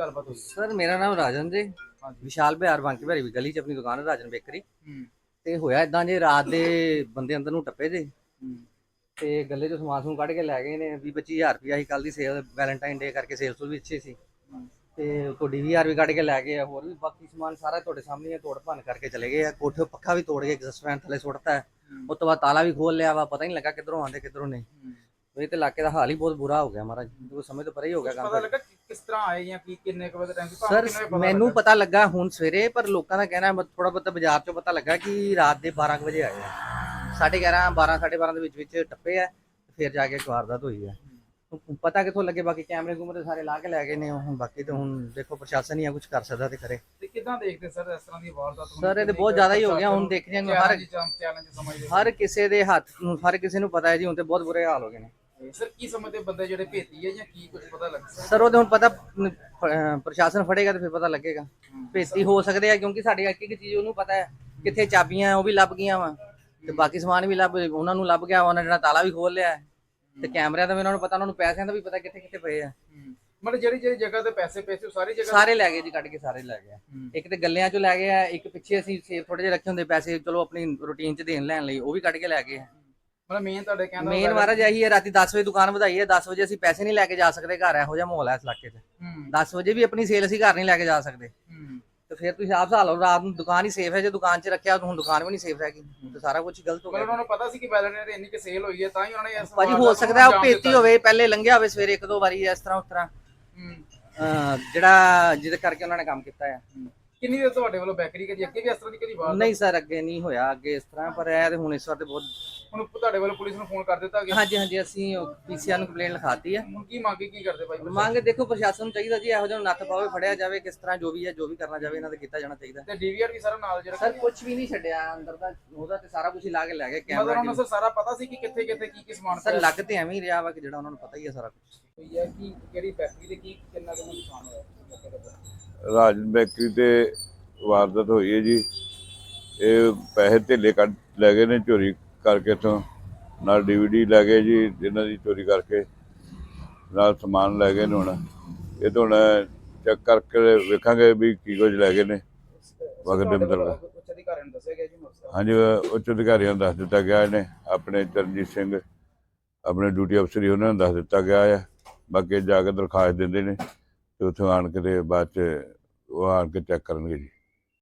ਗੱਲਬਾਤ ਹੋਈ? ਸਰ ਮੇਰਾ ਨਾਮ ਰਾਜਨ ਜੀ। ਵਿਸ਼ਾਲ ਬਿਹਾਰ ਬਾਂਕੀ ਭਰੀ ਵੀ ਗਲੀ 'ਚ ਆਪਣੀ ਦੁਕਾਨ ਹੈ ਰਾਜਨ ਬੇਕਰੀ। ਤੇ ਹੋਇਆ ਇਦਾਂ ਜੇ ਰਾਤ ਦੇ ਬੰਦੇ ਅੰਦਰ ਨੂੰ ਟੱਪੇ ਜੇ। ਤੇ ਗੱਲੇ 'ਚੋਂ ਸਮਾਨ ਸਮੂਨ ਕੱਢ ਕੇ ਲੈ ਗਏ ਨੇ 20 25000 ਰੁਪਇਆ ਸੀ ਕੱਲ ਦੀ ਸੇਲ ਵੈਲੈਂਟਾਈਨ ਡੇ ਕਰਕੇ ਸੇਲ ਸੁਲ ਵੀ ਅੱਛੀ ਸੀ। ਤੇ ਕੋ ਡੀਵੀਆਰ ਵੀ ਕੱਢ ਕੇ ਲੈ ਗਏ ਆ ਹੋਰ ਵੀ ਬਾਕੀ ਸਮਾਨ ਸਾਰਾ ਤੁਹਾਡੇ ਸਾਹਮਣੇ ਤੋੜ ਭੰਨ ਕਰਕੇ ਚਲੇ ਗਏ ਆ। ਕੋਠੇ ਪੱਖਾ ਵੀ ਤੋੜ ਕੇ ਐਗਜ਼ਸਟ ਫੈਨ ਥੱਲੇ ਸੁੱਟਤਾ। ਹੈ। ਉਸ ਤੋਂ ਬਾਅਦ ਤਾਲਾ ਵੀ ਖੋਲ ਲਿਆ ਵਾ ਪਤਾ ਨਹੀਂ ਲੱਗਾ ਕਿੱਧਰੋਂ ਆਉਂਦੇ ਕਿੱਧਰੋਂ ਨਹੀਂ। ਇਹ ਤੇ ਇਲਾਕੇ ਦਾ ਹਾਲ ਹੀ ਬਹੁਤ ਬੁਰਾ ਹੋ ਗਿਆ ਮਹਾਰਾਜ। ਕੋਈ ਸਮੇਂ ਤੋਂ ਪਰੇ ਹੀ ਹੋ ਗਿਆ ਪਤਾ ਕੰਮ ਲੱਗਾ ਕਿ ਕਿਸ ਤਰ੍ਹਾਂ ਆਏ ਜਾਂ ਕੀ ਕਿੰਨੇ ਕੁ ਵਜੇ ਟਾਈਮ ਸੀ? ਸਰ ਮੈਨੂੰ ਪਤਾ ਲੱਗਾ ਹੁਣ ਸਵੇਰੇ ਪਰ ਲੋਕਾਂ ਦਾ ਕਹਿਣਾ ਥੋੜਾ ਬਹੁਤਾ ਬਾਜ਼ਾਰ ਚੋਂ ਪਤਾ ਲੱਗਾ ਕਿ ਰਾਤ ਦੇ 12 ਕੁ ਵਜੇ ਆਏ ਆ। ਸਾਢੇ 11 12 12:30 ਦੇ ਵਿੱਚ ਵਿੱਚ ਟੱਪੇ ਆ ਫਿਰ ਜਾ ਕੇ ਵਾਰਦਾਤ ਹੋਈ ਆ। ਹੁਣ ਪਤਾ ਕਿੱਥੋਂ ਲੱਗੇ ਬਾਕੀ ਕੈਮਰੇ ਕੂਮਰੇ ਸਾਰੇ ਲਾ ਕੇ ਲੈ ਗਏ ਨੇ ਹੁਣ ਬਾਕੀ ਤੇ ਹੁਣ ਦੇਖੋ ਪ੍ਰਸ਼ਾਸਨ ਹੀ ਆ ਕੁਝ ਕਰ ਸਕਦਾ ਤੇ ਕਰੇ। ਤੇ ਕਿਦਾਂ ਦੇਖਦੇ ਸਰ ਇਸ ਤਰ੍ਹਾਂ ਦੀ ਵਾਰਦਾਤ? ਸਰ ਇਹ ਤੇ ਬਹੁਤ ਜ਼ਿਆਦਾ ਹੀ ਹੋ ਗਿਆ। ਹੁਣ ਦੇਖਦੇ ਹਾਂ ਹਰ ਚੈਲੰਜ ਚੈਲੰਜ ਸਮਝਦੇ ਹਰ ਕਿਸੇ ਦੇ ਹੱਥ ਨੂੰ ਹਰ ਕਿਸੇ ਨੂੰ ਪਤਾ ਹੈ ਜੀ ਹੁਣ ਤੇ ਬਹੁਤ ਬੁਰੇ ਹਾਲ ਹੋ ਗਏ ਨੇ। ਸਰ ਕੀ ਸਮਝਦੇ ਬੰਦੇ ਜਿਹੜੇ ਭੇਤੀ ਹੈ ਜਾਂ ਕੀ ਕੁਝ ਪਤਾ ਲੱਗ ਸਕਦਾ? ਸਰ ਉਹਦੇ ਹੁਣ ਪਤਾ ਪ੍ਰਸ਼ਾਸਨ ਫੜੇਗਾ ਤੇ ਫਿਰ ਪਤਾ ਲੱਗੇਗਾ। ਭੇਤੀ ਹੋ ਸਕਦੇ ਆ ਕਿਉਂਕਿ ਸਾਡੇ ਇੱਕ ਇੱਕ ਚੀਜ਼ ਉਹਨੂੰ ਪਤਾ ਹੈ ਕਿੱਥੇ ਚਾਬੀਆਂ ਉਹ ਵੀ ਲੱਭ ਗਈਆਂ ਵਾ। ਤੇ ਬਾਕੀ ਸਮਾਨ ਵੀ ਲੱਭ ਉਹਨਾਂ ਨੂੰ ਲੱਭ ਗਿਆ ਉਹਨਾਂ ਜਿਹੜਾ ਤਾਲਾ ਵੀ ਖੋਲ ਲਿਆ। ਤੇ ਕੈਮਰਿਆਂ ਦਾ ਵੀ ਉਹਨਾਂ ਨੂੰ ਪਤਾ ਉਹਨਾਂ ਨੂੰ ਪੈਸਿਆਂ ਦਾ ਵੀ ਪਤਾ ਕਿੱਥੇ ਕਿੱਥੇ ਪਏ ਆ। ਮਤਲਬ ਜਿਹੜੀ ਜਿਹੜੀ ਜਗ੍ਹਾ ਤੇ ਪੈਸੇ ਪੈਸੇ ਉਹ ਸਾਰੀ ਜਗ੍ਹਾ ਸਾਰੇ ਲੈ ਗਏ ਜੀ ਕੱਢ ਕੇ ਸਾਰੇ ਲੈ ਗਏ। ਇੱਕ ਤੇ ਗੱਲਿਆਂ ਚੋਂ ਲੈ ਗਏ ਆ ਇੱਕ ਪਿੱਛੇ ਅਸੀਂ ਸੇਫ ਥੋੜੇ ਜਿਹੇ ਰੱਖੇ ਹੁੰਦੇ ਪੈਸੇ ਚਲੋ ਆਪਣੀ ਰੂਟੀਨ ਚ ਦੇਣ ਲੈਣ ਲਈ ਉਹ ਵੀ ਕੱਢ ਕੇ ਲੈ ਗਏ ਮਤਲਬ ਮੇਨ ਤੁਹਾਡੇ ਕਹਿੰਦਾ ਮੇਨ ਮਹਾਰਾਜ ਇਹੀ ਹੈ ਰਾਤੀ 10 ਵਜੇ ਦੁਕਾਨ ਵਧਾਈ ਹੈ 10 ਵਜੇ ਅਸੀਂ ਪੈਸੇ ਨਹੀਂ ਲੈ ਕੇ ਜਾ ਸਕਦੇ ਘਰ ਇਹੋ ਜਿਹਾ ਮਾਹੌਲ ਹੈ ਇਸ ਇਲਾਕੇ 'ਚ। ਹੂੰ। 10 ਵਜੇ ਵੀ ਆਪਣੀ ਸੇਲ ਅਸੀਂ ਘਰ ਨਹੀਂ ਲੈ ਕੇ ਜਾ ਸਕਦੇ। ਫਿਰ ਤੁਸੀਂ ਆਪ ਹਿਸਾਬ ਲਓ ਰਾਤ ਨੂੰ ਦੁਕਾਨ ਹੀ ਸੇਫ ਹੈ ਜੇ ਦੁਕਾਨ 'ਚ ਰੱਖਿਆ ਤਾਂ ਹੁਣ ਦੁਕਾਨ ਵੀ ਨਹੀਂ ਸੇਫ ਹੈਗੀ ਤੇ ਸਾਰਾ ਕੁਝ ਗਲਤ ਹੋ ਮਤਲਬ ਗਿਆ ਉਹਨਾਂ ਨੂੰ ਪਤਾ ਸੀ ਕਿ ਵੈਲੈਂਟ ਇੰਨੀ ਕਿ ਸੇਲ ਹੋਈ ਹੈ ਤਾਂ ਹੀ ਉਹਨਾਂ ਨੇ ਇਸ ਭਾਜੀ ਵਾਰਦਾਤ ਹੋ ਨੂੰ ਸਕਦਾ ਉਹ ਅੰਜਾਮ ਦਿੱਤਾ। ਹੋਵੇ ਪਹਿਲੇ ਲੰਘਿਆ ਹੋਵੇ ਸਵੇਰੇ ਇੱਕ ਦੋ ਵਾਰੀ ਇਸ ਤਰ੍ਹਾਂ ਉਸ ਤਰ੍ਹਾਂ। ਹੂੰ। ਅਹ, ਜਿਹੜਾ ਜਿਹਦੇ ਕਰਕੇ ਉਹਨਾਂ ਨੇ ਕੰਮ ਕੀਤਾ ਹੈ। ਕਿੰਨੀ ਦੇਰ ਤੁਹਾਡੇ ਵੱਲੋਂ ਬੈਕਰੀ ਕਰੀ ਅੱਗੇ ਵੀ ਇਸ ਤਰ੍ਹਾਂ ਦੀ ਕਦੀ ਵਾਰ? ਨਹੀਂ ਸਰ ਅੱਗੇ ਨਹੀਂ ਹੋਇਆ ਅੱਗੇ ਇਸ ਤਰ੍ਹਾਂ ਪਰ ਇਹ ਤੇ ਹੁਣ ਇਸ ਵਾਰ ਤੇ ਬਹੁਤ ਹੁਣ ਤੁਹਾਡੇ ਵੱਲੋਂ ਪੁਲਿਸ ਨੂੰ ਫੋਨ ਕਰ ਦਿੱਤਾ ਗਿਆ? ਹਾਂਜੀ ਹਾਂਜੀ ਅਸੀਂ ਪੀਸੀਆਰ ਨੂੰ ਕੰਪਲੇਂਟ ਲਿਖਾਤੀ ਹੈ ਹੁਣ ਕੀ ਮੰਗੇ ਕੀ ਕਰਦੇ ਭਾਈ ਮੰਗ ਦੇਖੋ ਪ੍ਰਸ਼ਾਸਨ ਨੂੰ ਚਾਹੀਦਾ ਜੀ ਇਹੋ ਜਿਹਾ ਨੱਥ ਪਾਵੇ ਫੜਿਆ ਜਾਵੇ ਕਿਸ ਤਰ੍ਹਾਂ ਜੋ ਵੀ ਹੈ ਜੋ ਵੀ ਕਰਨਾ ਜਾਵੇ ਇਹਨਾਂ ਦਾ ਕੀਤਾ ਜਾਣਾ ਚਾਹੀਦਾ। ਤੇ ਡੀਵੀਆਰ ਵੀ ਸਾਰਾ ਨਾਲ ਜਿਹੜਾ ਸਰ ਕੁਝ ਵੀ ਨਹੀਂ ਛੱਡਿਆ ਅੰਦਰ ਦਾ ਉਹਦਾ ਤੇ ਸਾਰਾ ਕੁਝ ਹੀ ਲਾ ਕੇ ਲੈ ਗਏ ਮਤਲਬ ਕੈਮਰਾ ਉਹਨਾਂ ਨੂੰ ਸਰ ਪਤਾ ਸੀ ਕਿ ਕਿੱਥੇ ਕਿੱਥੇ ਕੀ ਕੀ ਸਮਾਨ ਸਰ ਲੱਗ ਤੇ ਐਵੇਂ ਹੀ ਰਿਹਾ ਵਾ ਕਿ ਜਿਹੜਾ ਉਹਨਾਂ ਨੂੰ ਪਤਾ ਹੀ ਹੈ ਸਾਰਾ ਕੁਝ ਹੋਈ ਹੈ ਕਿ ਕਿਹੜੀ ਫੈਕਟਰੀ ਦੇ ਕੀ ਕਿੰਨਾ ਕੁ ਨੁਕਸਾਨ ਹੋਇਆ? ਰਾਜਨ ਬੈਕਰੀ ਤੇ ਵਾਰਦਾਤ ਹੋਈ ਹੈ ਜੀ। ਇਹ ਪੈਸੇ ਧੇਲੇ ਕੱਢ ਲੈ ਗਏ ਨੇ ਚੋਰੀ ਕਰਕੇ ਤੋਂ ਨਾਲ ਡੀਵੀਡੀ ਲੈ ਗਏ ਜੀ, ਇਹਨਾਂ ਦੀ ਚੋਰੀ ਕਰਕੇ ਨਾਲ ਸਮਾਨ ਲੈ ਗਏ ਨੇ ਹੁਣ। ਇਹ ਤਾਂ ਹੁਣ ਚੈੱਕ ਕਰਕੇ ਵੇਖਾਂਗੇ ਵੀ ਕੀ ਕੁਝ ਲੈ ਗਏ ਨੇ। ਵਕਤ ਦੇ ਮੁਤਾਬਕ ਉੱਚ ਅਧਿਕਾਰੀਆਂ ਨੂੰ ਦੱਸਿਆ ਗਿਆ ਜੀ ਹਾਂਜੀ, ਉੱਚ ਅਧਿਕਾਰੀਆਂ ਨੂੰ ਦੱਸ ਦਿੱਤਾ ਗਿਆ ਇਹਨੇ। ਆਪਣੇ ਚਰਨਜੀਤ ਸਿੰਘ, ਆਪਣੇ ਡਿਊਟੀ ਅਫਸਰ ਹੀ ਉਹਨਾਂ ਨੂੰ ਦੱਸ ਦਿੱਤਾ ਗਿਆ ਹੈ ਬਾਕੀ ਜਾ ਕੇ ਦਰਖਾਸਤ ਦਿੰਦੇ ਨੇ ਤੇ ਉੱਥੋਂ ਆਣ ਕੇ ਤੇ ਬਾਅਦ ਚ ਉਹ ਆਣ ਕੇ ਚੈੱਕ ਕਰਨਗੇ ਜੀ।